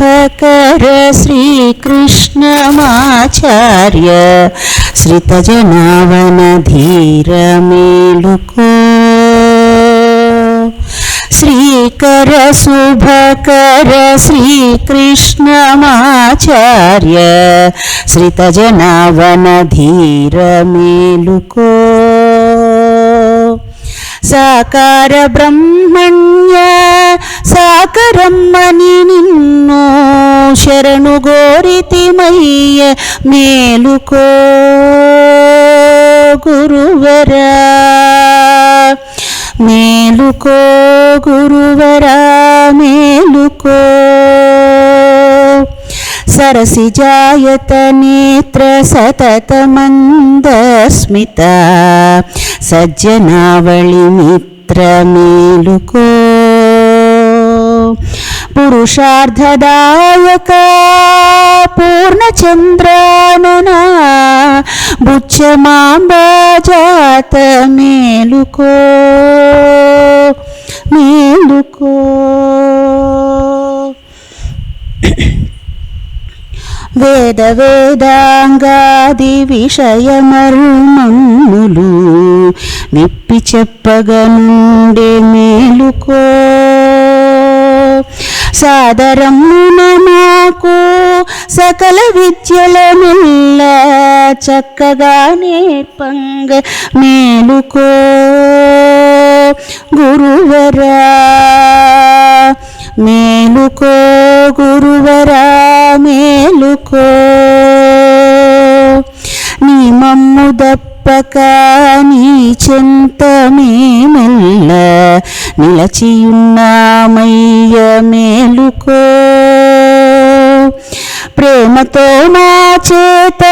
శుభకర శ్రీకృష్ణమాచార్య శ్రితజనావన ధీర మేలుకో శ్రీకర శుభకర శ్రీకృష్ణమాచార్య శ్రితజనావన ధీర మేలుకో సాకార బ్రహ్మణ్య సాకరమ్మని నిన్ను శరణు గోరితిమయ్య మేలుకో గురువరా. మేలుకో గురువరా మేలుకో. సరసి జాయత నేత్ర సతత మందస్మిత సజ్జనావళి మిత్ర మేలుకో. పురుషార్థదాయక పూర్ణచంద్రానన బుచ్చమాంబాజాత మేలుకో మేలుకో. వేద వేదాంగాది విషయ విషయమర్మములు విప్పి చెప్పగనుండే మేలుకో. సాదరమున మాకు సకల విద్యల మెల్ల చక్కగా నేర్పంగ మేలుకో. గురువరా మేలుకో గురువరా మేలుకో. నీ మమ్ము దప్పక నీ చెంత మేమెల్ల నిలచియున్నామయ్య మేలుకో. ప్రేమతో మా చేత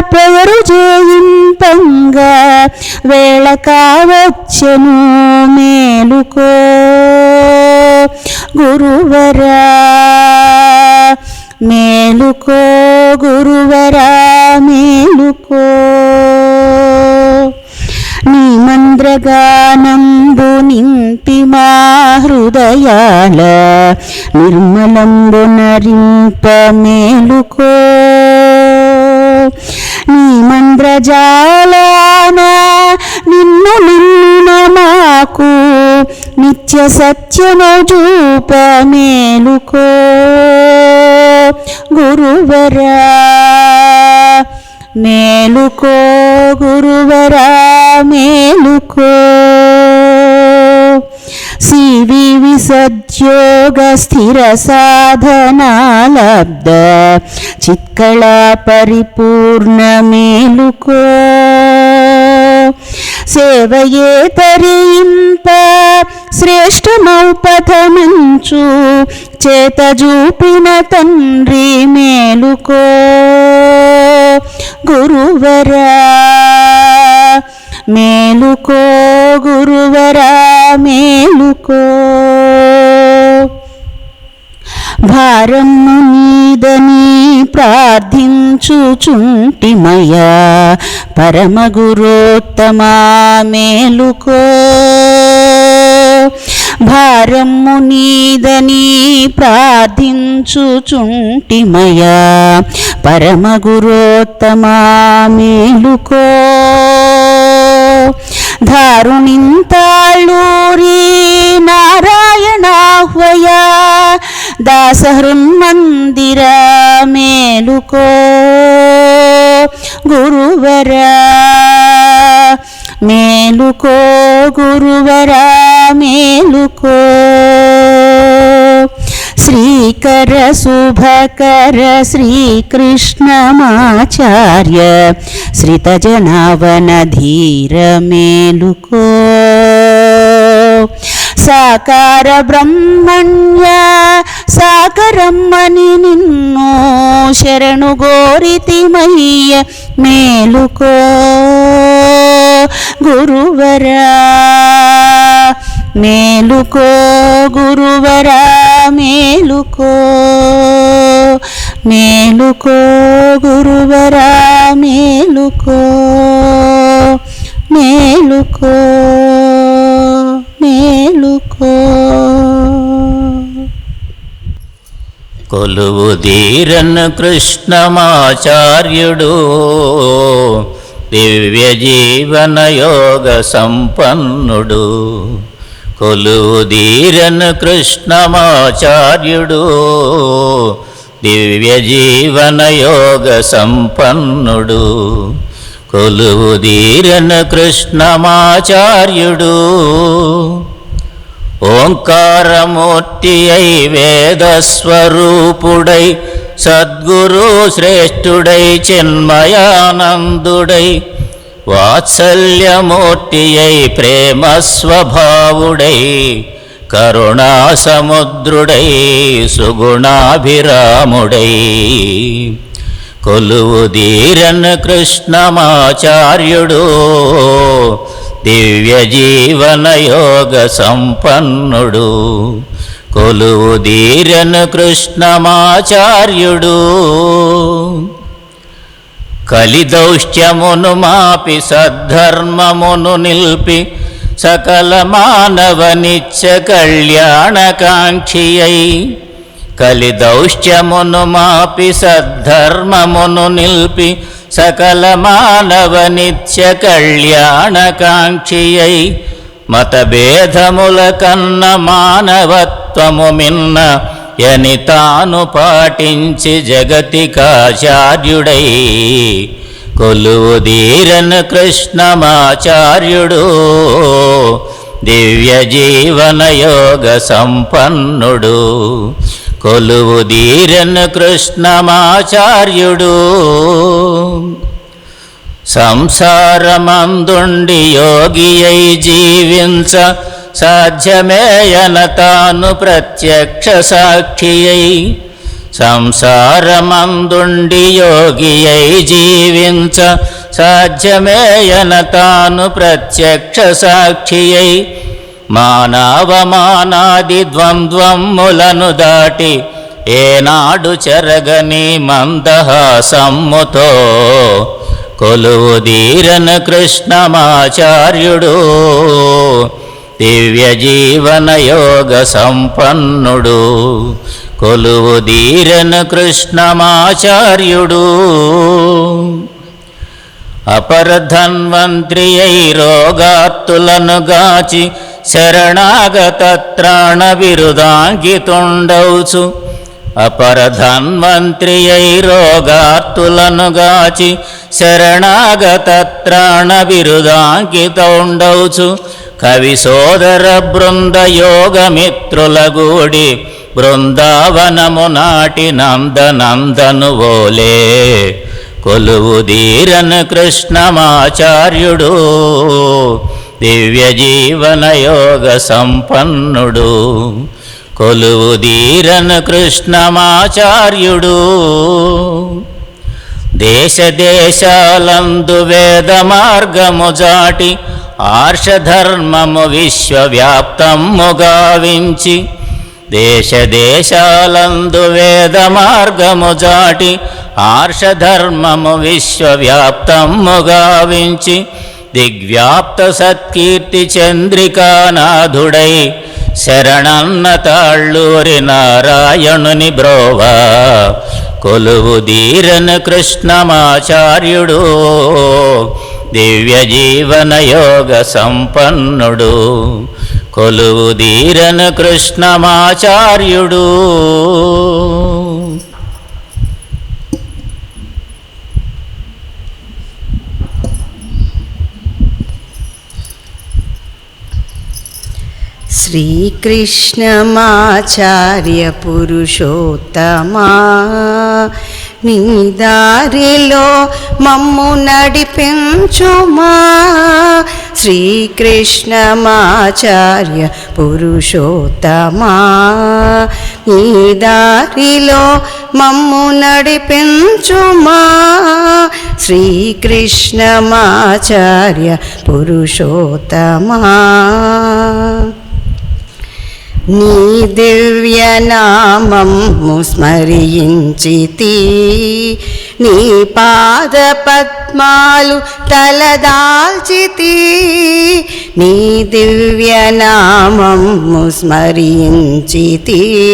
పెవరు చేయింపంగా వేళ కావచ్చను మేలుకో. గురువరా మేలుకో గురువరా మేలుకో. మంద్రగానంబు నింపి మా హృదయాల నిర్మలంబు నరింప మేలుకో. నీ మంద్రజాలాన నిన్ను నిన్న మాకు నిత్య సత్యము చూప మేలుకో. గురువరా మేలుకో గురువరా మేలు యోగ స్థిర సాధనాలబ్ద చిత్కళ పరిపూర్ణ మేలుకో సేవయే తరింప శ్రేష్టమౌ పథమంచు చేతజూపిన తండ్రి మేలుకో. గురువరా మేలుకో గురువరా మేలుకో. భారము నీదని ప్రార్థించుచుంటిమయ్యా. పరమగురోత్తమా మేలుకో. భారము నీదని ప్రార్థించుచుంటిమయ్యా. పరమగురోత్తమా మేలుకో. దారుణింతాళూరి నారాయణాహ్వయా. దాసహృన్మందిర మేలుకో గురువరా మేలుకో గురువరా మేలుకో శ్రీకర శుభకర శ్రీకృష్ణమాచార్య శ్రితజనావన ధీర మేలుకో సాకార బ్రహ్మణ్య సాగరమ్మని నిన్ను శరణు గోరితిమయ్య మేలుకో. గురువరా మేలుకో. గురువరా మేలుకో. మేలుకో. గురువరా మేలుకో. మేలుకో. మేలుకో. కొలువు ధీరన్ కృష్ణమాచార్యుడు. దివ్య జీవన యోగ సంపన్నుడు. కొలువు ధీరన్ కృష్ణమాచార్యుడు. దివ్య జీవన యోగ సంపన్నుడు. కొలువు ధీరన్ కృష్ణమాచార్యుడు. ఓంకారమూర్తి అయి వేదస్వరూపుడై సద్గురు శ్రేష్ఠుడై చిన్మయానందుడై వాత్సల్యమూర్తి అయి ప్రేమస్వభావుడై కరుణాసముద్రుడై సుగుణాభిరాముడై. కొలువుదీరన్ కృష్ణమాచార్యుడు దివ్య జీవన సంపన్నుడు కొలువు ధీరన్ కృష్ణమాచార్యుడు. కలిదౌష్ట్యమును మాపి సద్ధర్మమును నిల్పి సకల మానవ నిత్య కళ్యాణకాంక్షియై. కలిదౌష్ట్యమును మాపి సద్ధర్మమును నిల్పి సకల మానవ నిత్య కళ్యాణకాంక్షియై మతభేదముల కన్న మానవత్వము మిన్న యని తాను పాటించి జగతికాచార్యుడై. కొలువు ధీరన్ కృష్ణమాచార్యుడు దివ్య జీవన యోగ సంపన్నుడు. కొలువు ధీరన్ కృష్ణమాచార్యుడు సంసారమందుండి యోగి అయి జీవించ సాధ్యమేయన తాను ప్రత్యక్ష సాక్షియై సంసారమందుండి యోగి అయి జీవించ సాధ్యమేయన తాను ప్రత్యక్ష సాక్షియై మానవమానాది ద్వంద్వములను దాటి ఏనాడు చెరగని మందహాసమ్ముతో కొలువు ధీరన కృష్ణమాచార్యుడు దివ్య జీవన యోగ సంపన్నుడు. కొలువు ధీరన కృష్ణమాచార్యుడు. అపరధన్వంత్రి అయి రోగాత్తులను గాచి శరణాగత త్రాణ బిరుదాంకితుండౌచు అపరధన్వంత్రి అయి రోగాత్తులను గాచి శరణాగత త్రాణ బిరుదాంకితుండౌచు కవి సోదర బృంద యోగమిత్రుల గూడి బృందావనము నాటి నందనందను ఓలే. కొలువు ధీరన్ కృష్ణమాచార్యుడు దివ్య జీవన యోగ సంపన్నుడు. కొలువు ధీరన్ కృష్ణమాచార్యుడు. దేశ దేశాలందు వేద మార్గము జాటి ఆర్షధర్మము విశ్వవ్యాప్తము గావించి దేశ దేశాలందు వేద మార్గము జాటి ఆర్షధర్మము విశ్వవ్యాప్తము గావించి దిగ్వ్యాప్త సత్కీర్తి చంద్రికానాథుడై శరణన్న తాళ్ళూరి నారాయణుని బ్రోవా కొలువు ధీరన కృష్ణమాచార్యుడు దివ్య జీవన యోగ సంపన్నుడు కొలువు ధీరన కృష్ణమాచార్యుడు. శ్రీకృష్ణమాచార్య పురుషోత్తమా నీ దారిలో మమ్ము నడిపించుమా. శ్రీకృష్ణమాచార్య పురుషోత్తమా నీ దారిలో మమ్ము నడిపించుమా. శ్రీకృష్ణమాచార్య పురుషోత్తమా నీ దివ్యనామము స్మరించితి. నీ పాద పద్మాలు తలదాల్చితి. నీ దివ్యనామము స్మరించితి.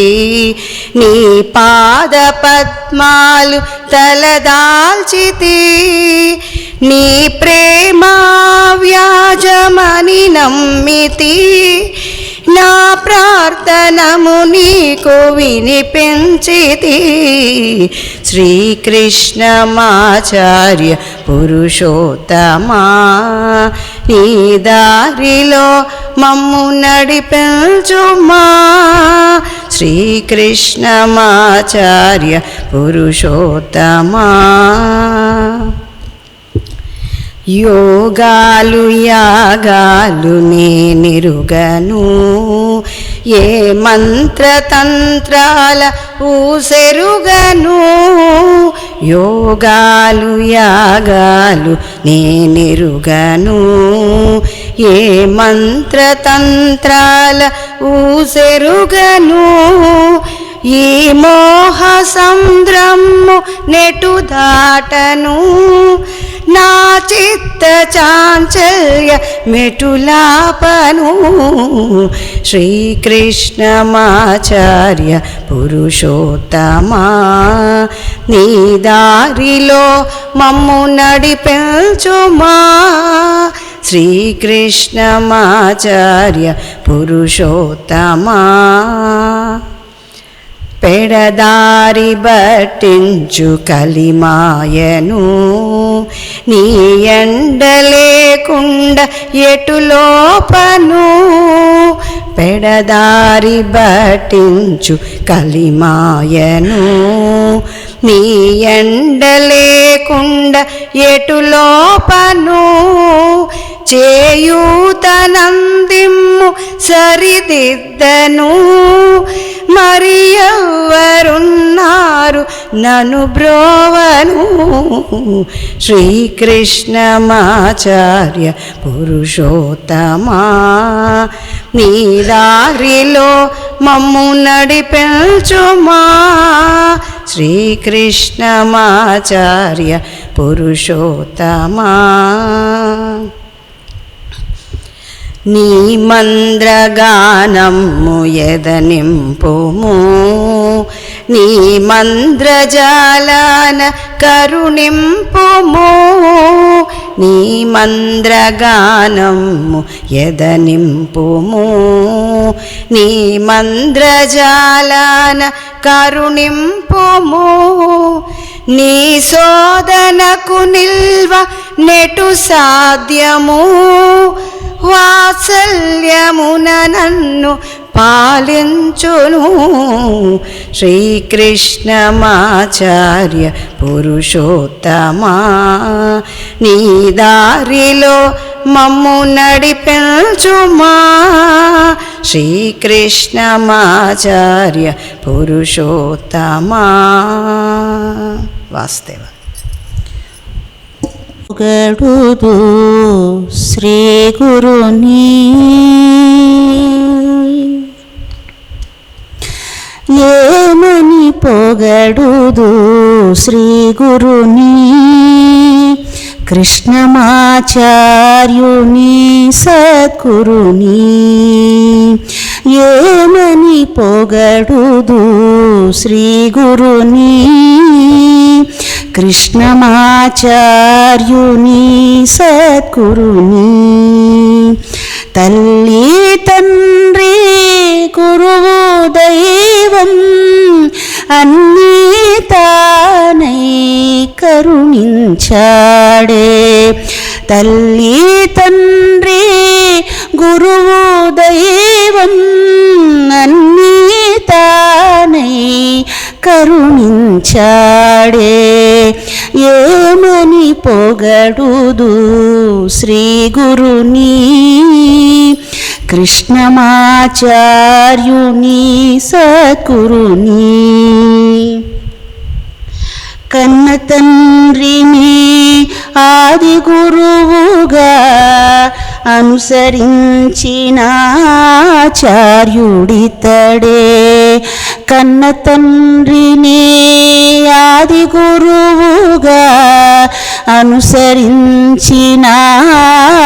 నీ పాద పద్మాలు తలదాల్చితి. నీ ప్రేమ వ్యాజమని నమ్మితి. నా ప్రార్థనము నీకు వినిపించితి. శ్రీకృష్ణమాచార్య పురుషోత్తమా నీ దారిలో మమ్ము నడిపించుమా. శ్రీకృష్ణమాచార్య పురుషోత్తమా. యోగాలు యాగాలు నేనిరుగను. ఏ మంత్రతంత్రాల ఊసెరుగను. యోగాలు యాగాలు నేనిరుగను. ఏ మంత్రతంత్రాల ఊసెరుగను. ఈ మోహ సంద్రము నెటు దాటను. నా చిత్త చాంచల్య మెటులాపను. శ్రీకృష్ణమాచార్య పురుషోత్తమా. నీ దారిలో మమ్ము నడిపించుమా. శ్రీకృష్ణమాచార్య పురుషోత్తమా. పెడదారి బట్టించు కలిమాయను. నీ ఎండ లేకుండా ఎటులోపను పెడదారి బట్టించు కలిమాయను. నీ ఎండ లేకుండా ఎటులోపను చేయూతనందిమ్ము సరిదిద్దను. మరి ఎవరున్నారు నను బ్రోవను. శ్రీకృష్ణమాచార్య పురుషోత్తమా. నీ దారిలో మమ్ము నడిపించుమా శ్రీకృష్ణమాచార్య పురుషోత్తమా. నీ మంద్రగానము ఎదనింపుము. నీ మంద్రజాలాన కరుణింపుము. నీ మంద్రగానము ఎదనింపుము. నీ మంద్రజాలాన కరుణింపుము. నీ శోధనకు నిల్వ నెటు సాధ్యము. వాత్సల్యమున నన్ను పాలించును. శ్రీకృష్ణమాచార్య పురుషోత్తమా. నీ దారిలో మమ్ము నడిపించుమా. శ్రీకృష్ణమాచార్య పురుషోత్తమా. వాస్తవ గడుదు శ్రీ గురుని. ఏమని పొగడుదు శ్రీ గురుని? కృష్ణమాచార్యుని సద్గురుని. ఏమని పొగడుదు శ్రీ గురుని? కృష్ణమాచార్యుని సద్గురుని తల్లి తండ్రి గురువు దైవం అన్నీ తానై కరుణించాడే. తల్లి తండ్రి గురువు దైవం అన్నీ తానై కరుణించాడే. గురుని కృష్ణమాచార్యుని సకురుని కన్న తండ్రిని ఆది గురువుగా అనుసరించిన ఆచార్యుడితడే. కన్న తండ్రిని ఆది గురువుగా అనుసరించిన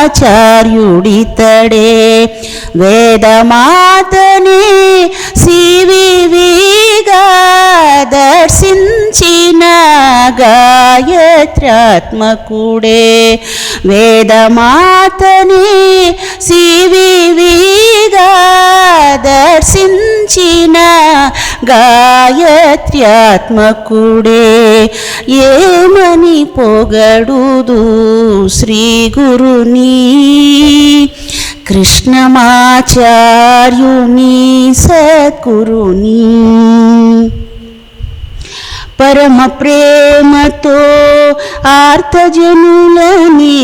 ఆచార్యుడితడే. వేదమాతనే సివివిగా దర్శించిన గాయత్రాత్మకుడే. వేదమాతని సివివిగా దర్శించిన గాయత్ర్యాత్మకుడే ఏమని పొగడుదు శ్రీ గురుని? కృష్ణమాచార్యుని సద్గురుని. పరమ ప్రేమతో ఆర్తజనులని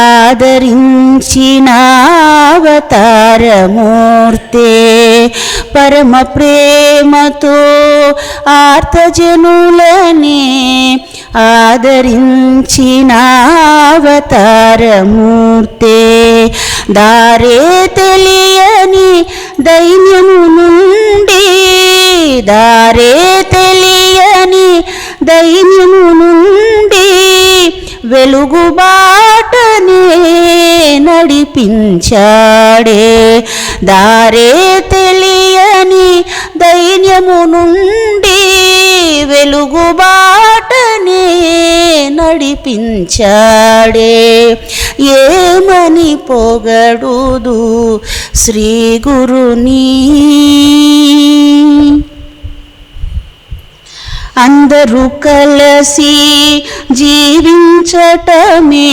ఆదరించిన అవతారమూర్తే పరమ ప్రేమతో ఆర్తజనులని ఆదరించిన అవతారమూర్తే దారే తెలియని దైన్యము నుండి దారే దైన్యము నుండి వెలుగుబాటనే నడిపించాడే దారే తెలియని దైన్యమునుండి వెలుగుబాటనే నడిపించాడే ఏమని పొగడుదు శ్రీ గురుని? అందరూ కలసి జీవించటమే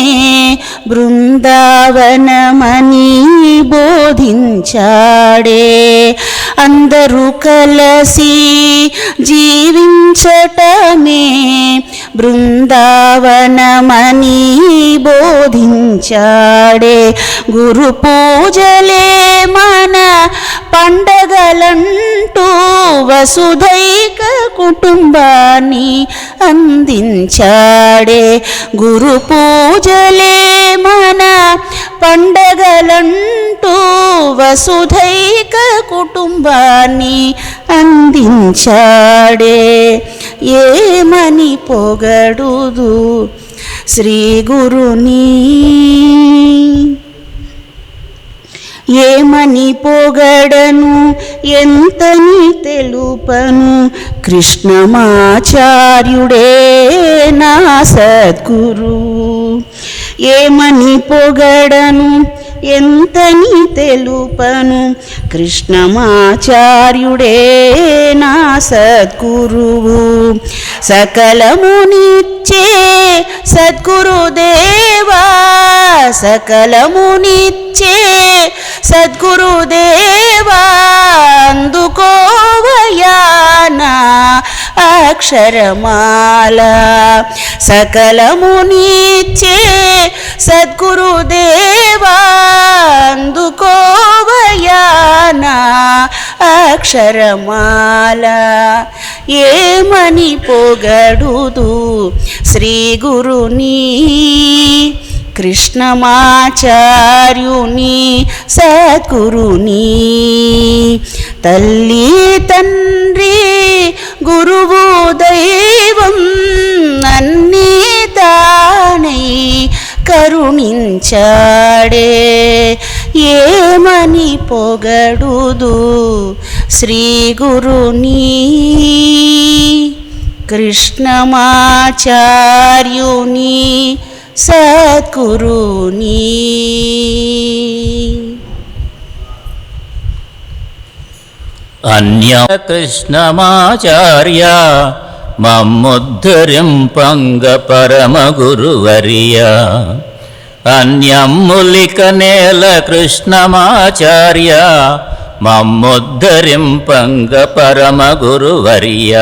బృందావనమని బోధించాడే. అందరూ కలసి జీవించటమే బృందావనమని బోధించాడే గురు పూజలే మన పండగలంటూ వసుధైక కుటుంబాన్ని అందించాడే గురు పూజలే మన పండగలంటూ వసుధైక కుటుంబాన్ని అందించాడే ఏమని పొగడుదు? శ్రీ గురుని. ఏమని పొగడను? ఎంతని తెలుపను? కృష్ణమాచార్యుడే నా సద్గురు. ఏమని పొగడను? ఎంతని తెలుపను? కృష్ణమాచార్యుడే నా సద్గురువు. సకలమునిచ్చే సద్గురుదేవా. సకలమునిచ్చే సద్గురుదేవా. అందుకోవయానా? అక్షరమాల సకలమునిచ్చే సద్గురుదేవా అందుకోవయానా అక్షరమాల. ఏమని పొగడుదు శ్రీ గురుని? కృష్ణమాచార్యుని సద్గురుని. తల్లి తండ్రి గురువు దైవం అన్నీ తానై కరుణించాడే. ఏమని పొగడుదు శ్రీ గురుని? కృష్ణమాచార్యుని సద్గురుని అన్య కృష్ణమాచార్య మమ్ముద్ధరింపంగ పరమ గురువర్య అన్యమ్ములిక నేల కృష్ణమాచార్య మమ్ముద్ధరింపంగ పరమ గురువర్య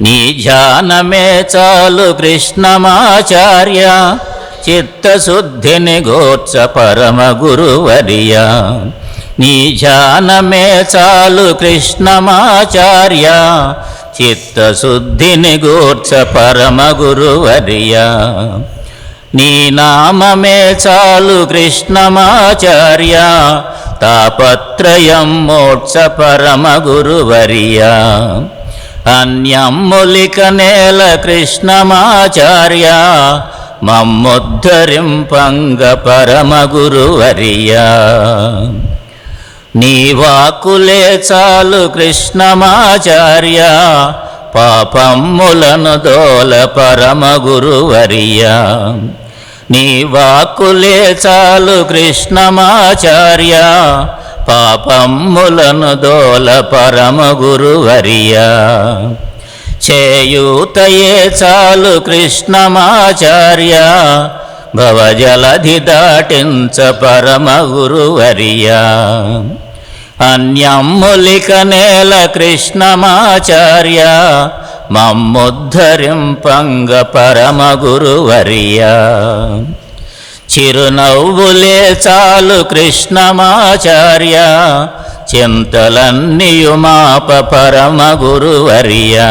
నీ ధ్యానమే చాలు కృష్ణమాచార్య చిత్తశుద్ధిని గోర్చ పరమ గురువర్య. నీ ధ్యానమే చాలు కృష్ణమాచార్య చిత్తశుద్ధిని గోర్చ పరమ గురువర్య. నీ నామమే చాలు కృష్ణమాచార్య తాపత్రయం మోక్ష పరమ గురువర్య. అన్యమ్ములిక నేల కృష్ణమాచార్య మమ్ముద్ధరింపంగ పరమ గురువర్యా నీ వాకులే చాలు కృష్ణమాచార్య పాపమ్ములను దోల పరమ గురువర్యా నీ వాకులే చాలు కృష్ణమాచార్య పాపమ్ములను దోల పరమ గురువర్యా. చేయూతయే చాలు కృష్ణమాచార్య. భవజలధి దాటించ పరమ గురువర్యా. అన్యమ్ములిక నేల కృష్ణమాచార్య. మమ్ముద్ధరింపంగ పరమ గురువర్యా. చిరునవ్వులే చాలు కృష్ణమాచార్య చింతలన్నీయుమాప పరమ గురువర్యా.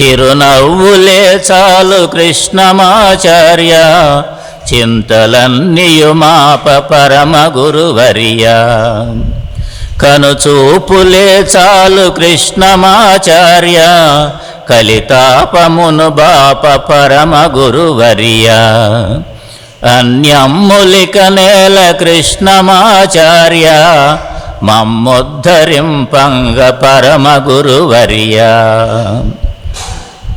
చిరునవ్వులే చాలు కృష్ణమాచార్య చింతలన్నీయుమాప పరమ గురువర్యా. కనుచూపులే చాలు కృష్ణమాచార్య కలితాపమును బాప పరమ గురువర్యా. అన్యమ్ములిక నేల కృష్ణమాచార్య మమ్ముద్ధరింపంగ పరమ గురువర్యా.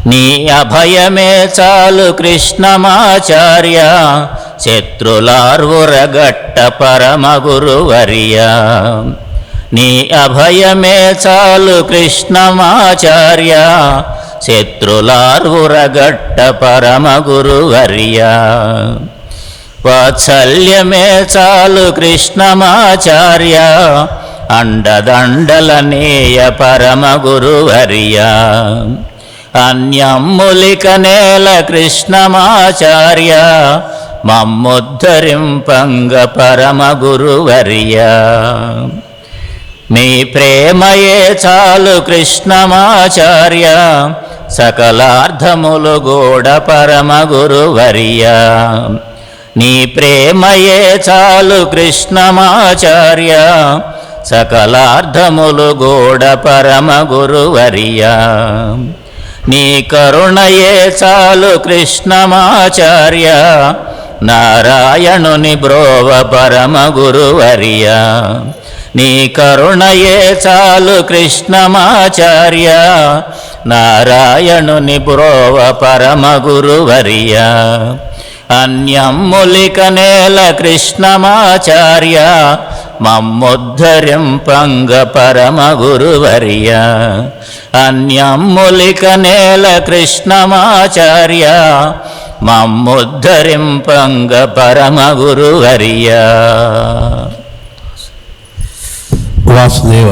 నీ అభయమే చాలు కృష్ణమాచార్య శత్రులార్వురగట్ట పరమ గురువర్యా. నీ అభయమే చాలు కృష్ణమాచార్య శత్రులార్వురగట్ట పరమ గురువర్యా. వాత్సల్యమే చాలు కృష్ణమాచార్య అండదండలనీయ పరమ గురువర్యా అన్యమ్ములిక నేల కృష్ణమాచార్య మమ్ముద్ధరింపంగ పరమ గురువర్యా మీ ప్రేమయే చాలు కృష్ణమాచార్య సకలార్థములు గూడ పరమ గురువర్యా నీ ప్రేమయే చాలు కృష్ణమాచార్య సకలార్థములు గోడ పరమ గురువర్యా. నీ కరుణయే చాలు కృష్ణమాచార్య నారాయణుని బ్రోవ పరమ గురువర్యా. నీ కరుణయే చాలు కృష్ణమాచార్య నారాయణుని బ్రోవ పరమ గురువర్యా. అన్యమ్ములిక నేల కృష్ణమాచార్య మమ్ముద్ధరింపంగ పరమ గురువర్యా అన్యమ్ములిక నేల కృష్ణమాచార్య మమ్ముద్ధరింపంగ పరమ గురువర్య వాసుదేవ